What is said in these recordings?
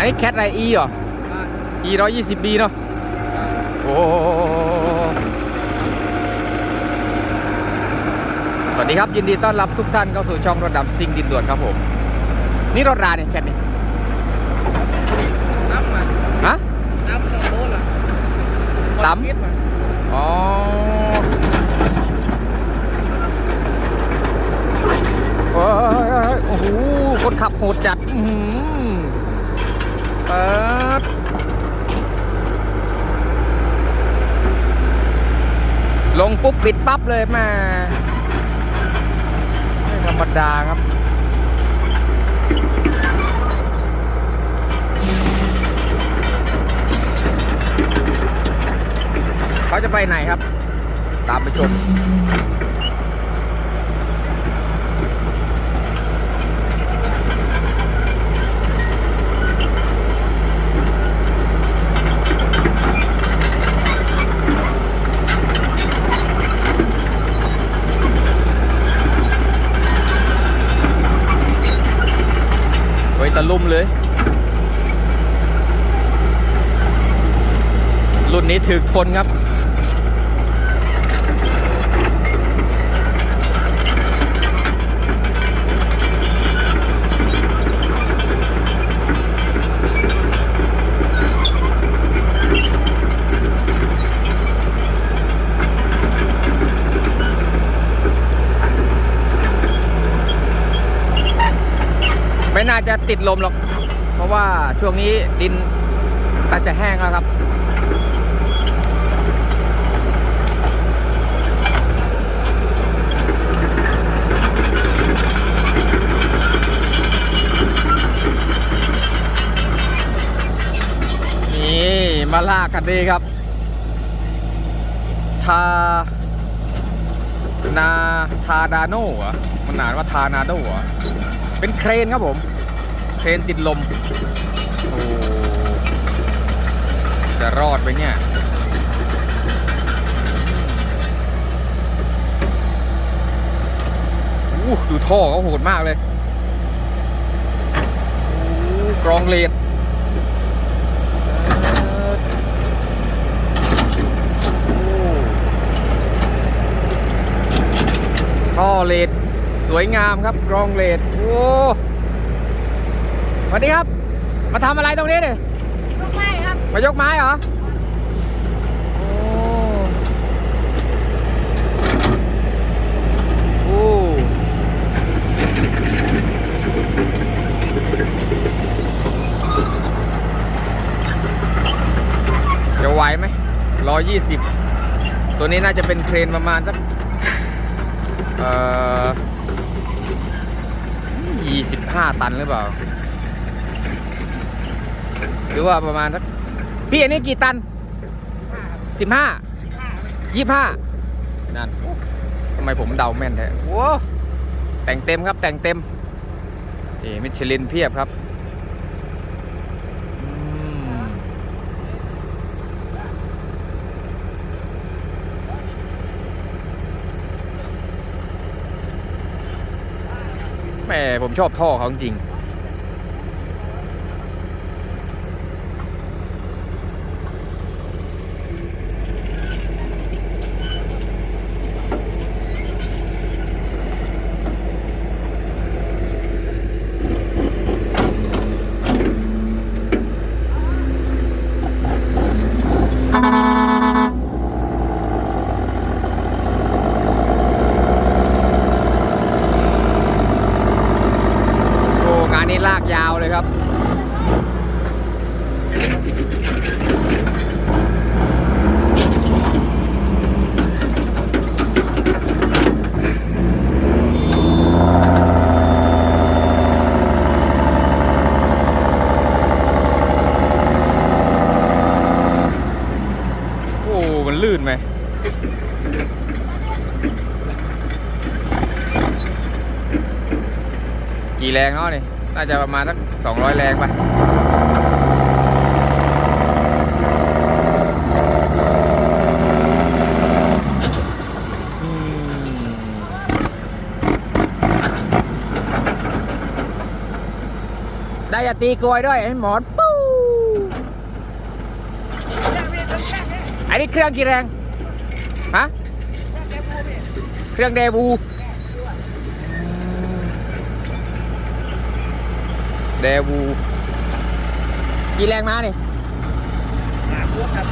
อันนี้แคทอะไร E เหรอ E ร้อยยี่สิบ B เนาะ โอ้สวัสดีครับยินดีต้อนรับทุกท่านเข้าสู่ช่องรถดำซิงดินด่วนครับผม นี่รถราเนี่ยแคทนี่นับมาฮะนับสองโลละตำคิดมอ๋อโอ้โอ้โหคนขับโหดจัด อื ปิดลงปุ๊บปิดปั๊บเลยม่ไม่ธรรมดาครับเขาจะไปไหนครับ ตามไปชม ตะลุ่มเลย รุ่นนี้ถึกทนครับาจะติดลมหรอก เพราะว่าช่วงนี้ดินอาจจะแห้งแล้วครับ นี่มาลากกันดีครับ ทา นา ทาดาโน่เหรอมันอ่านว่าทานาโดเหรอเป็นเครนครับผม เครนติดลม โอ้จะรอดไปเนี่ยอู้ดูท่อเขาโหดมากเลยกรองเลดท่อเลดสวยงามครับกรองเลดโอ้ สวัสดีครับ มาทำอะไรตรงนี้เนี่ยก็ไม่ครับ มายกไม้เหรอโอ้โอ้จะไหวไหมร้อยยี่สิบ ตัวนี้น่าจะเป็นเครนประมาณสักเอ่อยี่สิบห้าตันหรือเปล่า หรือว่าประมาณสักพี่อันนี้กี่ตันสิบห้ายี่ห้านั่นทำไมผมเดาแม่นแท้โว้แต่งเต็มครับแต่งเต็มเอ๋มิชลินเพียบครับแหม่ผมชอบท่อเขาจริง กี่แรงเนาะนี่ น่าจะประมาณสักสองร้อยแรงไปได้จะตีกลวยด้วยหมอนปูอันนี้เครื่องกี่แรง ฮะ เครื่องเดวู เดวูกี่แรงม้านี่หาพวกครับ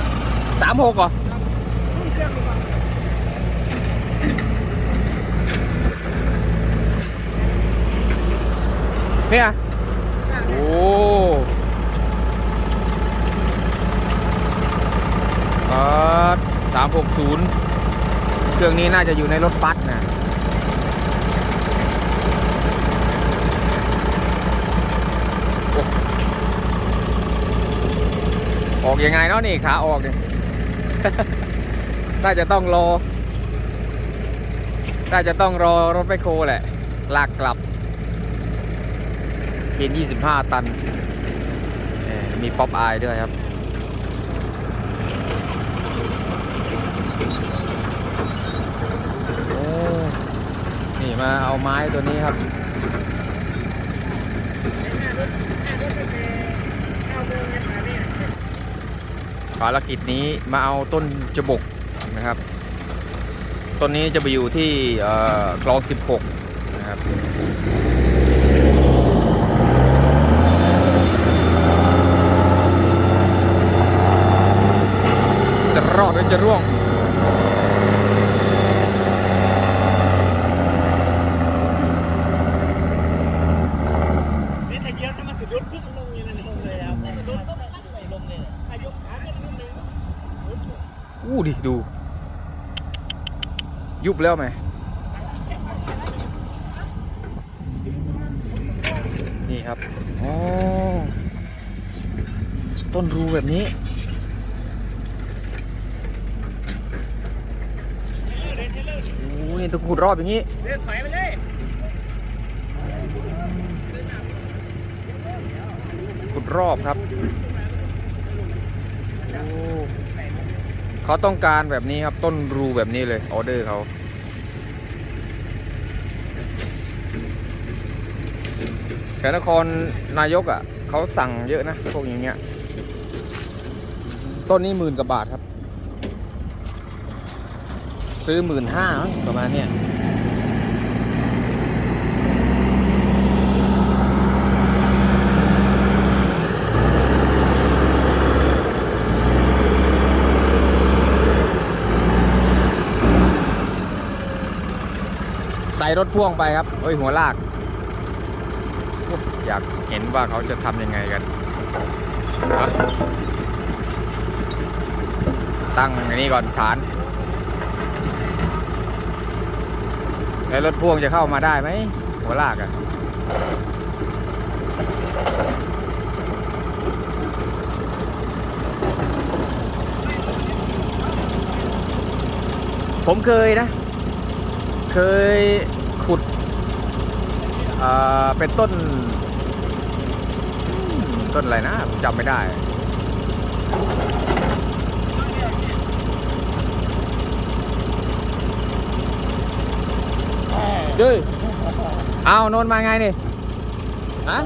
สามหกเหรอเครื่องดูก่อนเนี่ยโอ้สามหกศูนย์เครื่องนี้น่าจะอยู่ในรถบัสนะ ออกยังไงเนาะนี่ขาออกเนี่ยน่าจะต้องรอน่าจะต้องรอรถไมโครแหละ ลากกลับเคน25 ตัน มีป๊อปอายด้วยครับ โอ้ นี่มาเอาไม้ตัวนี้ครับ ภารกิจนี้มาเอาต้นจบกนะครับ ต้นนี้จะไปอยู่ที่เอ่อคลอง 16 นะครับจะรอดหรือจะร่วง นี่ถ้าเยอะถ้ามันสะดุดปุ๊บมันลงอยู่ในลงเลยครับสะดุดปุ๊บมันใส่ลงเลยอายุขาขึ้นนิดนึง อู้ ดิ ดู ยุบแล้วไหม นี่ครับ อ๋อ ต้นรูแบบนี้โอ้นี่ต้องขุดรอบอย่างนี้เดินถอยไปเลยขุดรอบครับโอ้ เขาต้องการแบบนี้ครับต้นรูแบบนี้เลยออเดอร์เขาแต่นครนายกอะเขาสั่งเยอะนะพวกอย่างเงี้ย ต้นนี้หมื่นกว่าบาทครับ ซื้อหมื่นห้าประมาณเนี้ย รถพ่วงไปครับเอ้ยหัวลาก อยากเห็นว่าเขาจะทำยังไงกัน ตั้งอันนี้ก่อนฐาน แล้วรถพ่วงจะเข้ามาได้ไหม หัวลากอะผมเคยนะ เคย เอ่อเป็นต้นอืมต้นอะไรนะผมจำไม่ได้เด้ยเอาโนนมาไงนี่ฮะ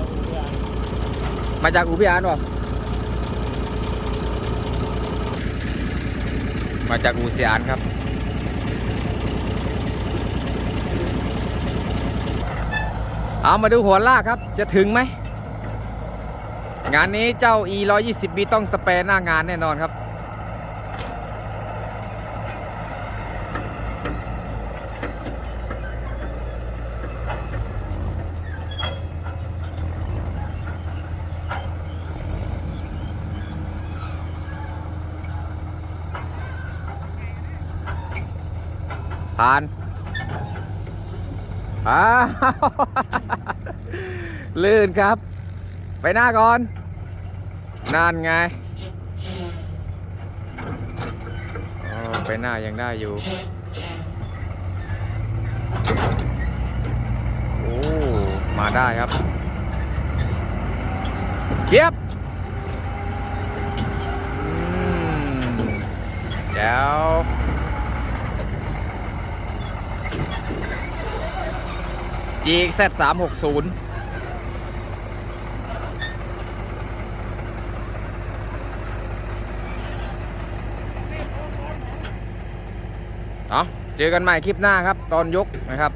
มาจากอุพิอานวะมาจากอูเซียนครับ เอามาดูหัวลากครับ จะถึงไหม งานนี้เจ้า e 1 2 0 b ต้องสเปรหน้างานแน่นอนครับผ่าน อ้าวลื่นครับ ไปหน้าก่อนนั่นไงไปหน้ายังได้อยู่โอ้มาได้ครับเยียบอืม GX Z 3 6 0เอาเจอกันใหม่คลิปหน้าครับ ตอนยกนะครับ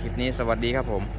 คลิปนี้สวัสดีครับผม